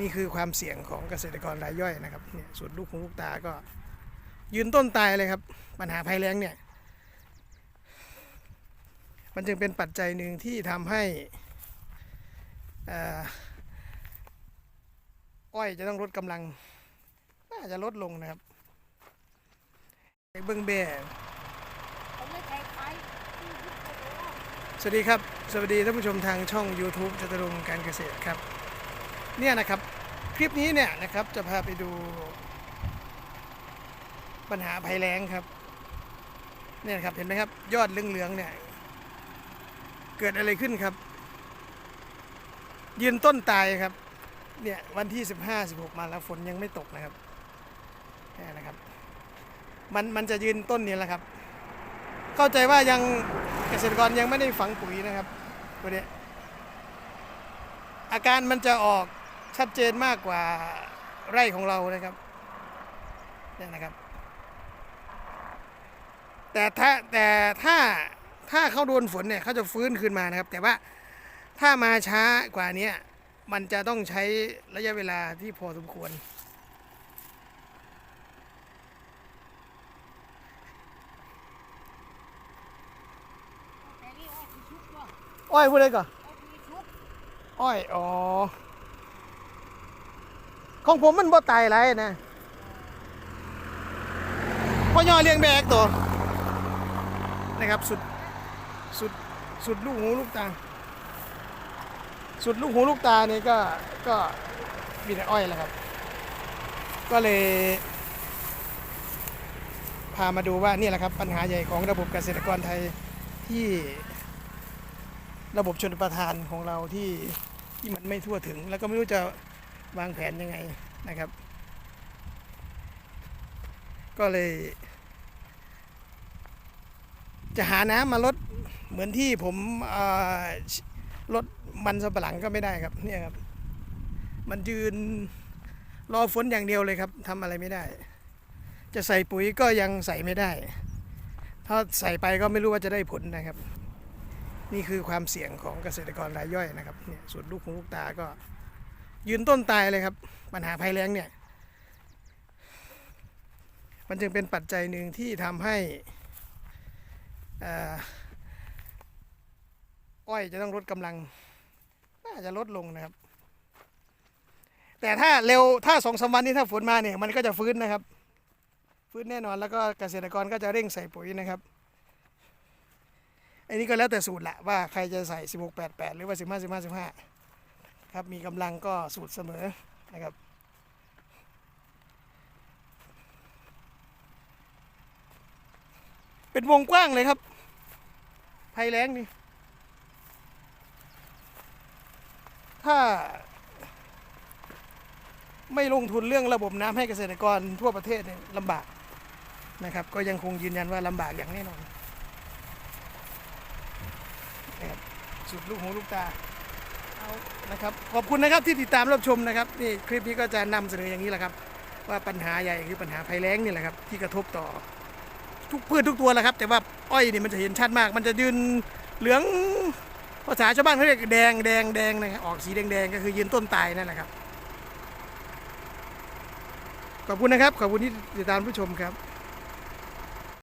นี่คือความเสี่ยงของเกษตรกรรายย่อยนะครับเนี่ยส่วนลูกของลูกตาก็ ยืนต้นตายเลยครับ ปัญหาภัยแล้งเนี่ยมันจึงเป็นปัจจัยหนึ่งที่ทำให้อ้อยจะต้องลดกำลัง น่าจะลดลงนะครับเบิ้งเบ้ผมไม่ใช่ใคสวัสดีครับ สวัสดีท่านผู้ชมทางช่อง YouTube จตุรงการเกษตรครับ เนี่ยนะครับคลิปนี้เนี่ยนะครับจะพาไปดู ปัญหาภัยแล้งครับเนี่ยครับเห็นไหมครับ ยอดเหลืองๆเนี่ย เกิดอะไรขึ้นครับ ยืนต้นตายครับ เนี่ยวันที่ 15 16 มาแล้วฝนยังไม่ตกนะครับแค่นะครับ มันมันจะยืนต้นนี้แหละครับ เข้าใจว่ายังเกษตรกรยังไม่ได้ฝังปุ๋ยนะครับตัวเนี้ยอาการมันจะออก ชัดเจนมากกว่าไร่ของเรานะครับเนี่ยนะครับ แต่ถ้าแต่ถ้าถ้าเขาโดนฝนเนี่ยเขาจะฟื้นคืนมานะครับ แต่ว่าถ้ามาช้ากว่านี้มันจะต้องใช้ระยะเวลาที่พอสมควร อ้อยพูดเลยก่อนอ้อย อ๋อ ของผมมันบ่ตายไรนะพ่อย่อเลี้ยงแบกตัวนะครับสุดสุดสุดลูกหูลูกตา สุดลูกหูลูกตานี่ก็ก็มีแต่อ้อยแหละครับ ก็เลย พามาดูว่านี่แหละครับ ปัญหาใหญ่ของระบบเกษตรกรไทยที่ระบบชนประทานของเราที่ที่มันไม่ทั่วถึง แล้วก็ไม่รู้จะ วางแผนยังไงนะครับ ก็เลย จะหาน้ำมาลดเหมือนที่ผมลดมันสำปะหลังก็ไม่ได้ครับเนี่ยครับ มันยืนรอฝนอย่างเดียวเลยครับทำอะไรไม่ได้ จะใส่ปุ๋ยก็ยังใส่ไม่ได้ ถ้าใส่ไปก็ไม่รู้ว่าจะได้ผลนะครับ นี่คือความเสี่ยงของเกษตรกรรายย่อยนะครับเนี่ยส่วนลูกของลูกตาก็ ยืนต้นตายเลยครับ ปัญหาภัยแล้งเนี่ย มันจึงเป็นปัจจัยหนึ่งที่ทำให้อ้อยจะต้องลดกำลัง น่าจะลดลงนะครับ แต่ถ้าเร็วถ้าสองสามวันนี้ถ้าฝนมาเนี่ยมันก็จะฟื้นนะครับ ฟื้นแน่นอนแล้วก็เกษตรกรก็จะเร่งใส่ปุ๋ยนะครับอันนี้ก็แล้วแต่สูตรละว่าใครจะใส่ 16 8 8 หรือว่า 15 15 15 ครับมีกำลังก็สูตรเสมอนะครับเป็นวงกว้างเลยครับ ภัยแล้งนี่ ถ้า ไม่ลงทุนเรื่องระบบน้ำให้เกษตรกรทั่วประเทศเนี่ยลำบากนะครับ ก็ยังคงยืนยันว่าลำบากอย่างแน่นอนนะครับสุดลูกหูลูกตาเอา นะครับขอบคุณนะครับที่ติดตามรับชมนะครับนี่คลิปนี้ก็จะนำเสนออย่างนี้แหละครับ ว่าปัญหาใหญ่คือปัญหาภัยแล้งนี่แหละครับที่กระทบต่อ ทุกพืชทุกตัวแหละครับ แต่ว่าอ้อยนี่มันจะเห็นชัดมาก มันจะยืนเหลืองภาษาชาวบ้านเขาเรียกแดงแดงแดงนะครับออกสีแดงแดงก็คือยืนต้นตายนั่นแหละครับขอบคุณนะครับขอบคุณที่ติดตามผู้ชมครับ